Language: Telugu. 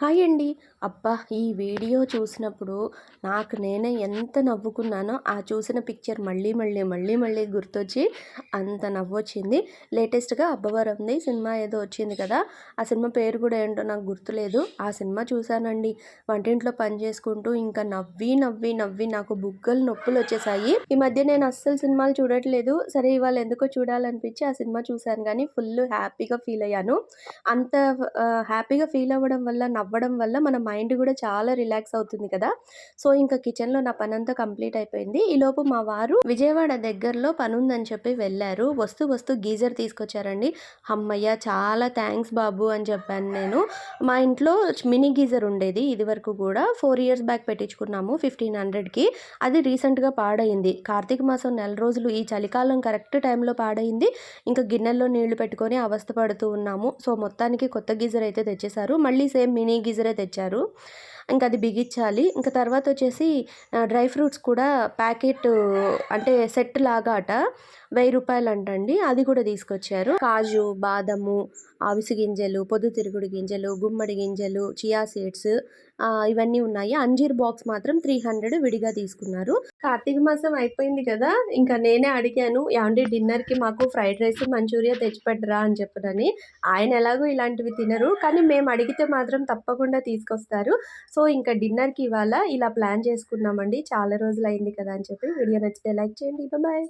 హాయ్ అండి. అబ్బా ఈ వీడియో చూసినప్పుడు నాకు నేనే ఎంత నవ్వుకున్నానో ఆ చూసిన పిక్చర్ మళ్ళీ మళ్ళీ మళ్ళీ మళ్ళీ గుర్తొచ్చి అంత నవ్వు వచ్చింది లేటెస్ట్గా అబ్బవరంది సినిమా ఏదో వచ్చింది కదా ఆ సినిమా పేరు కూడా ఏంటో నాకు గుర్తులేదు. ఆ సినిమా చూశానండి. వంటింట్లో పని చేసుకుంటూ ఇంకా నవ్వి నవ్వి నవ్వి నాకు బుగ్గలు నొప్పులు వచ్చేసాయి. ఈ మధ్య నేను అస్సలు సినిమాలు చూడట్లేదు. సరే ఇవాళ ఎందుకో చూడాలనిపించి ఆ సినిమా చూశాను. కానీ ఫుల్ హ్యాపీగా ఫీల్ అయ్యాను. అంత హ్యాపీగా ఫీల్ అవ్వడం వల్ల అవ్వడం వల్ల మన మైండ్ కూడా చాలా రిలాక్స్ అవుతుంది కదా. సో ఇంకా కిచెన్లో నా పని అంతా కంప్లీట్ అయిపోయింది. ఈలోపు మా వారు విజయవాడ దగ్గరలో పని ఉందని చెప్పి వెళ్ళారు. వస్తూ వస్తూ గీజర్ తీసుకొచ్చారండి. అమ్మయ్య చాలా థ్యాంక్స్ బాబు అని చెప్పాను నేను. మా ఇంట్లో మినీ గీజర్ ఉండేది ఇది వరకు కూడా. ఫోర్ ఇయర్స్ బ్యాక్ పెట్టించుకున్నాము ఫిఫ్టీన్ హండ్రెడ్కి. అది రీసెంట్గా పాడైంది కార్తీక మాసం నెల రోజులు ఈ చలికాలం కరెక్ట్ టైంలో పాడైంది ఇంకా గిన్నెల్లో నీళ్ళు పెట్టుకొని అవస్థ పడుతూ ఉన్నాము. సో మొత్తానికి కొత్త గీజర్ అయితే తెచ్చేశారు. మళ్ళీ సేమ్ మినీ గీజరే తెచ్చారు. ఇంకా అది బిగించాలి. ఇంకా తర్వాత వచ్చేసి డ్రై ఫ్రూట్స్ కూడా ప్యాకెట్ అంటే సెట్ లాగా అట వెయ్యి రూపాయలు అంటండి అది కూడా తీసుకొచ్చారు. కాజు బాదము ఆవిసి గింజలు పొద్దుతిరుగుడు గింజలు గుమ్మడి గింజలు చియా సీడ్స్ ఇవన్నీ ఉన్నాయి. అంజీర్ బాక్స్ మాత్రం త్రీ హండ్రెడ్ విడిగా తీసుకున్నారు. కార్తీక మాసం అయిపోయింది కదా ఇంకా నేనే అడిగాను ఏమంటే డిన్నర్కి మాకు ఫ్రైడ్ రైస్ మంచూరియా తెచ్చిపెట్టరా అని చెప్పదని ఆయన ఎలాగో ఇలాంటివి తినరు కానీ మేము అడిగితే మాత్రం తప్పకుండా తీసుకొస్తారు. సో ఇంకా డిన్నర్కి ఇవాళ ఇలా ప్లాన్ చేసుకున్నామండి. చాలా రోజులు అయింది కదా అని చెప్పి. వీడియో నచ్చితే లైక్ చేయండి. బాయ్.